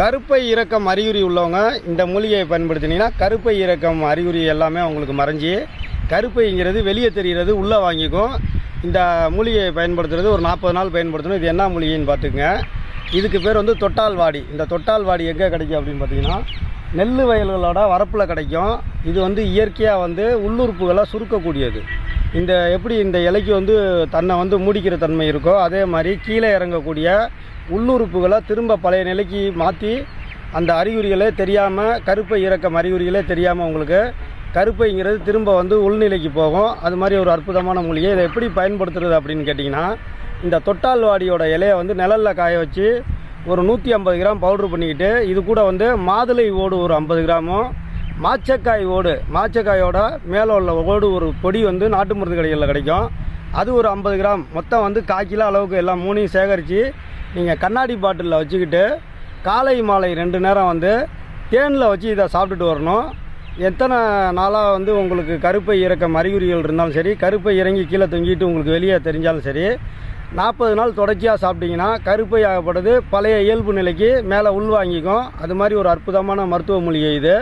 கருப்பை இறக்கம் அறிகுறி உள்ளவங்க இந்த மூலிகையை பயன்படுத்தினீங்கன்னா கருப்பை இறக்கம் அறிகுறி எல்லாமே அவங்களுக்கு மறைஞ்சி கருப்பைங்கிறது வெளியே தெரிகிறது உள்ளே வாங்கிக்கும். இந்த மூலிகையை பயன்படுத்துறது ஒரு நாற்பது நாள் பயன்படுத்தணும். இது என்ன மூலிகைன்னு பார்த்துக்குங்க. இதுக்கு பேர் வந்து தொட்டால் வாடி. இந்த தொட்டால் வாடி எங்கே கிடைக்கும் அப்படின்னு பார்த்தீங்கன்னா நெல் வயல்களோட வரப்பில் கிடைக்கும். இது வந்து இயற்கையாக வந்து உள்ளுறுப்புகளை சுருக்கக்கூடியது. இந்த எப்படி இந்த இலைக்கு வந்து தன்னை வந்து மூடிக்கிற தன்மை இருக்கோ அதே மாதிரி கீழே இறங்கக்கூடிய உள்ளுறுப்புகளை திரும்ப பழைய நிலைக்கு மாற்றி அந்த அறிகுறிகளே தெரியாமல் கருப்பை இறக்கம் அறிகுறிகளே தெரியாமல் உங்களுக்கு கருப்பைங்கிறது திரும்ப வந்து உள்நிலைக்கு போகும். அது மாதிரி ஒரு அற்புதமான மூலிகை. இதை எப்படி பயன்படுத்துறது அப்படின்னு கேட்டிங்கன்னா இந்த தொட்டால் வாடியோட இலையை வந்து நிழலில் காய வச்சு ஒரு நூற்றி ஐம்பது கிராம் பவுட்ரு பண்ணிக்கிட்டு இது கூட வந்து மாதுளை ஓடு ஒரு ஐம்பது கிராமும் மாச்சக்காய் ஓடு. மாச்சக்காயோட மேலே உள்ள ஓடு ஒரு பொடி வந்து நாட்டு மருந்து கடைகளில் கிடைக்கும். அது ஒரு ஐம்பது கிராம். மொத்தம் வந்து கால் கிலோ அளவுக்கு எல்லாம் மூணையும் சேகரித்து நீங்கள் கண்ணாடி பாட்டிலில் வச்சுக்கிட்டு காலை மாலை ரெண்டு நேரம் வந்து தேனில் வச்சு இதை சாப்பிட்டுட்டு வரணும். எத்தனை நாளாக வந்து உங்களுக்கு கருப்பை இறக்கம் அறிகுறிகள் இருந்தாலும் சரி கருப்பை இறங்கி கீழே தொங்கிட்டு உங்களுக்கு வெளியே தெரிஞ்சாலும் சரி நாற்பது நாள் தொடர்ச்சியாக சாப்பிட்டீங்கன்னா கருப்பை ஆகப்படுது. பழைய இயல்பு நிலைக்கு மேலே உள்வாங்கிக்கும் அது மாதிரி ஒரு அற்புதமான மருத்துவ மூலிகை இது.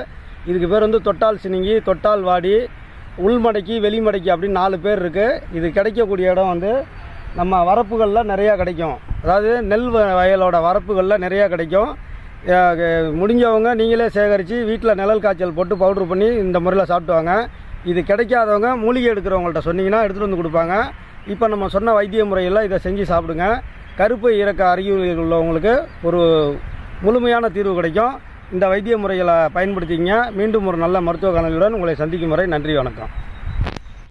இதுக்கு பேர் வந்து தொட்டால் சினிங்கி தொட்டால் வாடி உள்மடக்கி வெளிமடக்கி அப்படின்னு நாலு பேர் இருக்குது இது கிடைக்கக்கூடிய இடம் வந்து நம்ம வரப்புகளில் நிறையா கிடைக்கும். அதாவது நெல் வ- வயலோட வரப்புகளில் நிறையா கிடைக்கும். முடிஞ்சவங்க நீங்களே சேகரித்து வீட்டில் நிழல் காய்ச்சல் போட்டு பவுட்ரு பண்ணி இந்த முறையில் சாப்பிட்டுவாங்க. இது கிடைக்காதவங்க மூலிகை எடுக்கிறவங்கள்ட்ட சொன்னிங்கன்னா எடுத்துகிட்டு வந்து கொடுப்பாங்க. இப்போ நம்ம சொன்ன வைத்திய முறையில் இதை செஞ்சு சாப்பிடுங்க. கருப்பு இறக்க அறிகுறிகள் உள்ளவங்களுக்கு ஒரு முழுமையான தீர்வு கிடைக்கும். இந்த வைத்திய முறைகளை பயன்படுத்திங்க மீண்டும் ஒரு நல்ல மருத்துவ கலனுடன் உங்களை சந்திக்கும் வரை நன்றி வணக்கம்.